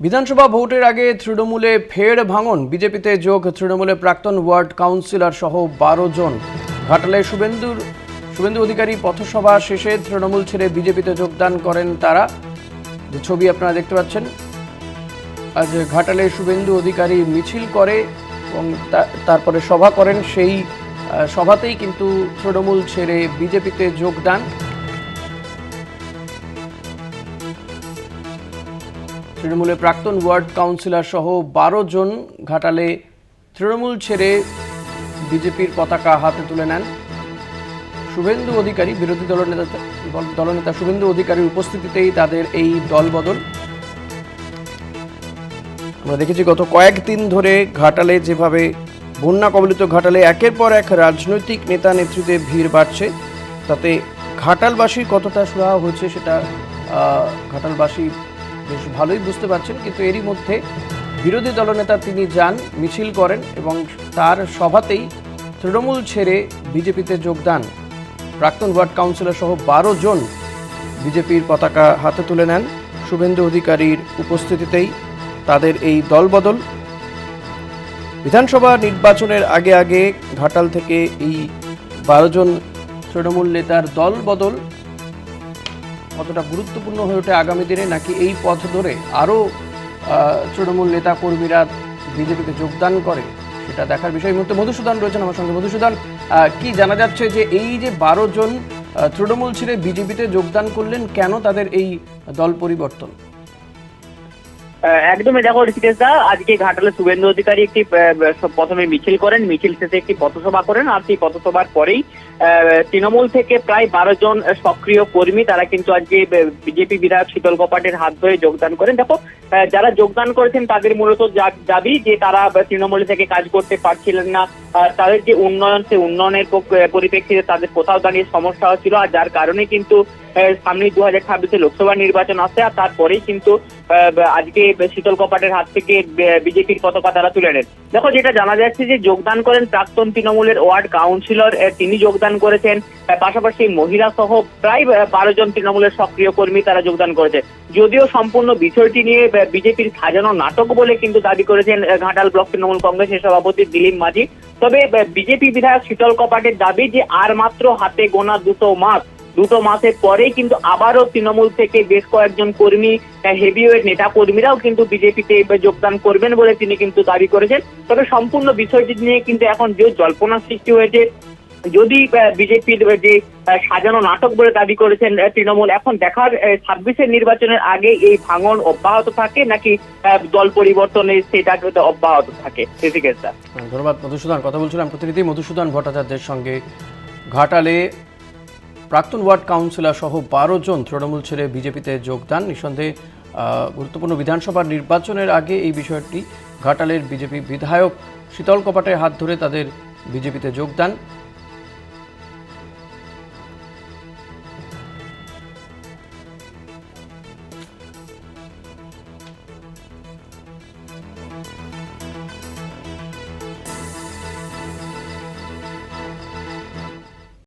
বিধানসভা ভোটের আগে তৃণমূলে ফের ভাঙন। বিজেপিতে যোগ তৃণমূলে প্রাক্তন ওয়ার্ড কাউন্সিলর সহ বারো জন। ঘাটালে শুভেন্দুর শুভেন্দু অধিকারী পথসভা শেষে তৃণমূল ছেড়ে বিজেপিতে যোগদান করেন তারা। যে ছবি আপনারা দেখতে পাচ্ছেন, আজ ঘাটালে শুভেন্দু অধিকারী মিছিল করে এবং তারপরে সভা করেন। সেই সভাতেই কিন্তু তৃণমূল ছেড়ে বিজেপিতে যোগদান। তৃণমূলের প্রাক্তন ওয়ার্ড কাউন্সিলর সহ বারো জন ঘাটালে তৃণমূল ছেড়ে বিজেপির পতাকা হাতে তুলে নেন। শুভেন্দু অধিকারী, বিরোধী দলনেতা দলনেতা শুভেন্দু অধিকারীর উপস্থিতিতেই তাদের এই দলবদল। আমরা দেখেছি গত কয়েকদিন ধরে ঘাটালে যেভাবে বন্যা কবলিত ঘাটালে একের পর এক রাজনৈতিক নেতা নেতৃত্বে ভিড় বাড়ছে, তাতে ঘাটালবাসীর কতটা সুরাহা হয়েছে সেটা ঘাটালবাসী বেশ ভালোই বুঝতে পারছেন, কিন্তু এরই মধ্যে বিরোধী দলনেতা তিনি যান, মিছিল করেন এবং তার সভাতেই তৃণমূল ছেড়ে বিজেপিতে যোগদান। প্রাক্তন ওয়ার্ড কাউন্সিলর সহ বারো জন বিজেপির পতাকা হাতে তুলে নেন। শুভেন্দু অধিকারীর উপস্থিতিতেই তাদের এই দলবদল। বিধানসভা নির্বাচনের আগে আগে ঘাটাল থেকে এই বারো জন তৃণমূল নেতার দল বদল কতটা গুরুত্বপূর্ণ হয়ে ওঠে আগামী দিনে নাকি এই পথ ধরে আরও তৃণমূল নেতা কর্মীরা বিজেপিতে যোগদান করে, সেটা দেখার বিষয়। মুহূর্তে মধুসূদন রয়েছেন আমার সঙ্গে। মধুসূদন কি জানা যাচ্ছে যে এই যে বারো জন তৃণমূল ছেড়ে বিজেপিতে যোগদান করলেন, কেন তাদের এই দল পরিবর্তন? একদমই দেখো ঋষিকেশ দা, আজকে ঘাটালে শুভেন্দু অধিকারী একটি প্রথমে মিছিল করেন, মিছিল শেষে একটি পথসভা করেন, আর সেই পথসভার পরেই তৃণমূল থেকে প্রায় বারো জন সক্রিয় কর্মী, তারা কিন্তু আজকে বিজেপি বিধায়ক শীতল কপাটের হাত ধরে যোগদান করেন। দেখো যারা যোগদান করেছেন, তাদের মূলত দাবি যে তারা তৃণমূল থেকে কাজ করতে পারছিলেন না তাদের যে উন্নয়ন সেই উন্নয়নের পরিপ্রেক্ষিতে তাদের কোথাও দাঁড়িয়ে সমস্যা হচ্ছিল, আর যার কারণে কিন্তু সামনে দু হাজার ছাব্বিশে লোকসভা নির্বাচন আসে আর তারপরেই কিন্তু আজকে শীতল কপাটের হাত থেকে বিজেপির পতাকা তারা তুলে নেন। দেখো, যেটা জানা যাচ্ছে যে যোগদান করেন প্রাক্তন তৃণমূলের ওয়ার্ড কাউন্সিলর তিনি যোগদান করেছেন। পাশাপাশি মহিলা সহ প্রায় বারো জন তৃণমূলের সক্রিয় কর্মী তারা যোগদান করেছে যদিও সম্পূর্ণ বিষয়টি নিয়ে বিজেপির সাজানো নাটক বলে কিন্তু দাবি করেছেন ঘাটাল ব্লক তৃণমূল কংগ্রেসের সভাপতি দিলীপ মাঝি। তবে বিজেপি বিধায়ক শীতল কপাটের দাবি যে আর মাত্র হাতে গোনা দুটো মাস দুটো মাসের পরেই কিন্তু আবারও তৃণমূল থেকে বেশ কয়েকজন কর্মী হেভিওয়েট নেতা কর্মীরাও কিন্তু বিজেপিতে যোগদান করবেন বলে তিনি কিন্তু দাবি করেছেন। তবে সম্পূর্ণ বিষয়টি নিয়ে কিন্তু এখন যে জল্পনা সৃষ্টি হয়েছে, যদি বিজেপির যে সাজানো নাটক বলে দাবি করেছেন তৃণমূল, এখন দেখার ছাব্বিশের নির্বাচনের আগে এই ভাঙন অব্যাহত থাকে নাকি দল পরিবর্তনে সেটা অব্যাহত থাকে? ধন্যবাদ, মধুসূদন। কথা বলছিলাম প্রতিনিধি মধুসূদন ভট্টাচার্যের সঙ্গে। ঘাটালে প্রাক্তন ওয়ার্ড কাউন্সিলর সহ বারো জন তৃণমূল ছেড়ে বিজেপিতে যোগদান নিঃসন্দেহে গুরুত্বপূর্ণ বিধানসভা নির্বাচনের আগে এই বিষয়টি ঘাটালের বিজেপি বিধায়ক শীতল কপাটের হাত ধরে তাদের বিজেপিতে যোগদান